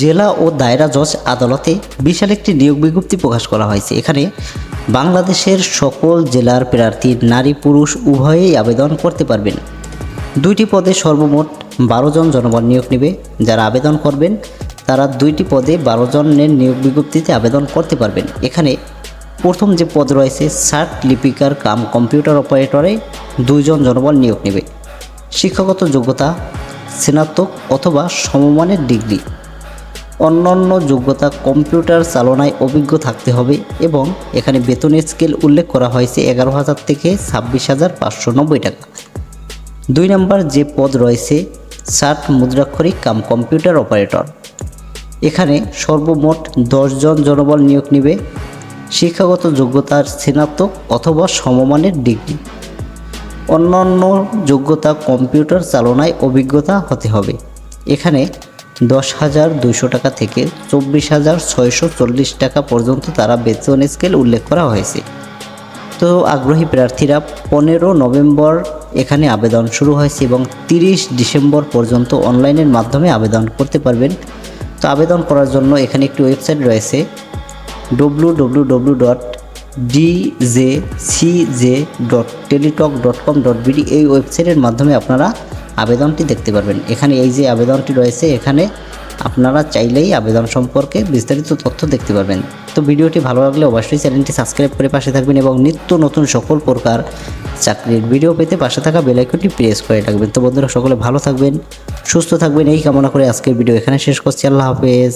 জেলা ও দায়রা জজ আদালতে বিশাল একটি নিয়োগ বিজ্ঞপ্তি প্রকাশ করা হয়েছে। এখানে বাংলাদেশের সকল জেলার প্রার্থী, নারী, পুরুষ উভয়েই আবেদন করতে পারবেন। দুইটি পদে সর্বমোট বারো জন জনবল নিয়োগ নেবে। যারা আবেদন করবেন, তারা দুইটি পদে বারো জনের নিয়োগ বিজ্ঞপ্তিতে আবেদন করতে পারবেন। এখানে প্রথম যে পদ রয়েছে ষাট লিপিকার, কাম, কম্পিউটার অপারেটরে দুইজন জনবল নিয়োগ নেবে। শিক্ষাগত যোগ্যতা, স্নাতক অথবা সমমানের ডিগ্রি। অন্যান্য যোগ্যতা কম্পিউটার চালনায় অভিজ্ঞ থাকতে হবে এবং এখানে বেতনের স্কেল উল্লেখ করা হয়েছে এগারো হাজার থেকে ছাব্বিশ হাজার পাঁচশো নব্বই টাকা। দুই নম্বর যে পদ রয়েছে, ষাট মুদ্রাক্ষরিক কাম কম্পিউটার অপারেটর। এখানে সর্বমোট দশজন জনবল নিয়োগ নেবে, শিক্ষাগত যোগ্যতার স্নাতক অথবা সমমানের ডিগ্রি। অন্যান্য যোগ্যতা কম্পিউটার চালনায় অভিজ্ঞতা হতে হবে। এখানে দশ হাজার দুইশো টাকা থেকে চব্বিশ হাজার ছয়শো চল্লিশ টাকা পর্যন্ত তারা বেতন স্কেল উল্লেখ করা হয়েছে। তো আগ্রহী প্রার্থীরা পনেরো নভেম্বর এখানে আবেদন শুরু হয়েছে এবং তিরিশ ডিসেম্বর পর্যন্ত অনলাইনের মাধ্যমে আবেদন করতে পারবেন। তো আবেদন করার জন্য এখানে একটি ওয়েবসাইট রয়েছে W W W dot DJ CJ dot Teletalk dot com dot BD এই ওয়েবসাইটের মাধ্যমে আপনারা আবেদনটি দেখতে পারবেন। এখানে এই যে আবেদনটি রয়েছে, এখানে আপনারা চাইলেই আবেদন সম্পর্কে বিস্তারিত তথ্য দেখতে পারবেন। তো ভিডিওটি ভালো লাগলে অবশ্যই চ্যানেলটি সাবস্ক্রাইব করে পাশে থাকবেন এবং নিত্য নতুন সকল প্রকার চাকরির ভিডিও পেতে পাশে থাকা বেলাইকনটি প্রেস করে রাখবেন। তো বন্ধুরা, সকলে ভালো থাকবেন, সুস্থ থাকবেন। এই কামনা করে আজকের ভিডিও এখানে শেষ করছি। আল্লাহ হাফেজ।